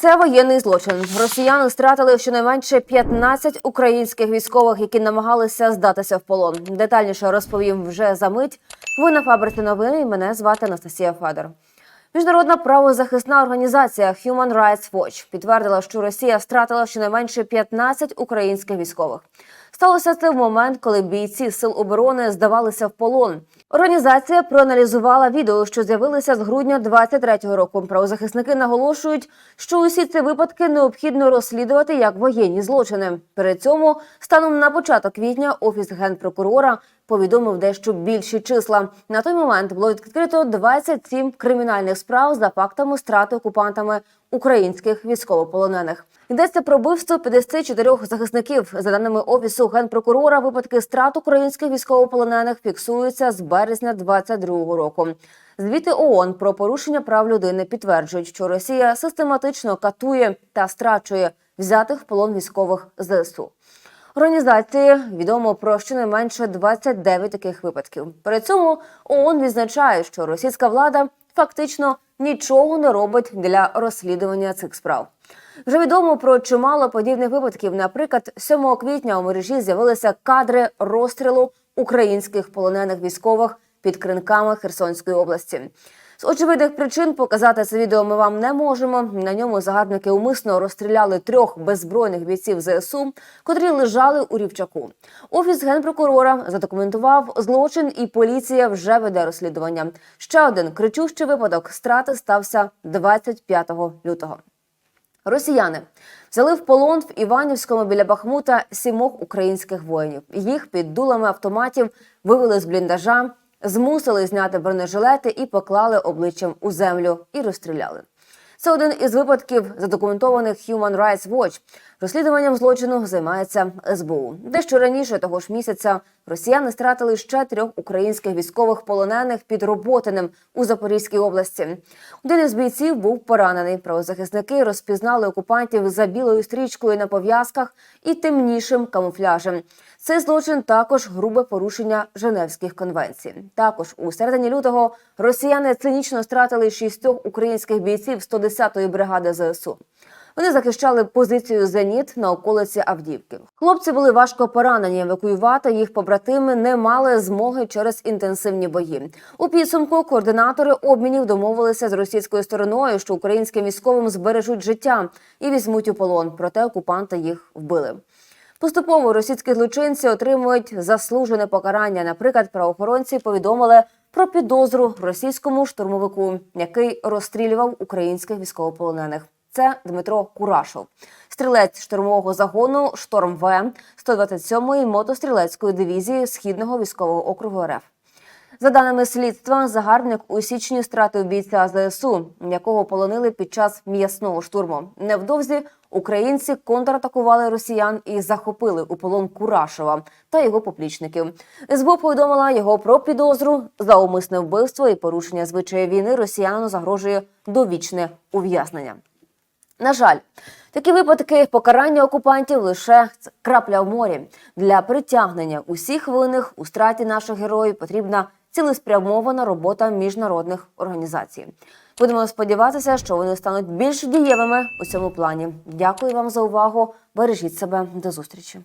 Це воєнний злочин. Росіяни стратили щонайменше 15 українських військових, які намагалися здатися в полон. Детальніше розповім вже за мить. Ви на фабриці новини. Мене звати Анастасія Федор. Міжнародна правозахисна організація Human Rights Watch підтвердила, що Росія втратила щонайменше 15 українських військових. Сталося це в момент, коли бійці сил оборони здавалися в полон. Організація проаналізувала відео, що з'явилися з грудня 23-го року. Правозахисники наголошують, що усі ці випадки необхідно розслідувати як воєнні злочини. Перед цьому станом на початок квітня офіс генпрокурора повідомив дещо більші числа. На той момент було відкрито 27 кримінальних справ за фактами страти окупантами українських військовополонених. Йдеться про вбивство 54 захисників. За даними офісу генпрокурора, випадки страт українських військовополонених фіксуються з березня 22 року. Звіти ООН про порушення прав людини підтверджують, що Росія систематично катує та страчує взятих в полон військових ЗСУ. Організації відомо про щонайменше 29 таких випадків. При цьому ООН відзначає, що російська влада фактично нічого не робить для розслідування цих справ. Вже відомо про чимало подібних випадків. Наприклад, 7 квітня у мережі з'явилися кадри розстрілу українських полонених військових під кринками Херсонської області. З очевидних причин показати це відео ми вам не можемо. На ньому загарбники умисно розстріляли трьох беззбройних бійців ЗСУ, котрі лежали у рівчаку. Офіс генпрокурора задокументував злочин, і поліція вже веде розслідування. Ще один кричущий випадок страти стався 25 лютого. Росіяни взяли в полон в Іванівському біля Бахмута сімох українських воїнів. Їх під дулами автоматів вивели з бліндажа, змусили зняти бронежилети і поклали обличчям у землю і розстріляли. Це один із випадків, задокументованих Human Rights Watch. Розслідуванням злочину займається СБУ. Дещо раніше того ж місяця росіяни стратили ще трьох українських військових полонених під Роботиним у Запорізькій області. Один із бійців був поранений. Правозахисники розпізнали окупантів за білою стрічкою на пов'язках і темнішим камуфляжем. Цей злочин також грубе порушення Женевських конвенцій. Також у середині лютого росіяни цинічно стратили шістьох українських бійців 110-ї бригади ЗСУ. Вони захищали позицію Зеніт на околиці Авдіївки. Хлопці були важко поранені. Евакуювати їх побратими не мали змоги через інтенсивні бої. У підсумку координатори обмінів домовилися з російською стороною, що українським військовим збережуть життя і візьмуть у полон. Проте окупанти їх вбили. Поступово російські злочинці отримують заслужене покарання. Наприклад, правоохоронці повідомили про підозру російському штурмовику, який розстрілював українських військовополонених. Це Дмитро Курашов, стрілець штурмового загону Шторм В 127-ї мотострілецької дивізії Східного військового округу РФ. За даними слідства, загарбник у січні стратив бійця ЗСУ, якого полонили під час м'ясного штурму. Невдовзі українці контратакували росіян і захопили у полон Курашова та його поплічників. СБУ повідомила його про підозру за умисне вбивство і порушення звичаї війни. Росіяну загрожує довічне ув'язнення. На жаль, такі випадки покарання окупантів лише крапля в морі. Для притягнення усіх винних у страті наших героїв потрібна цілеспрямована робота міжнародних організацій. Будемо сподіватися, що вони стануть більш дієвими у цьому плані. Дякую вам за увагу. Бережіть себе до зустрічі.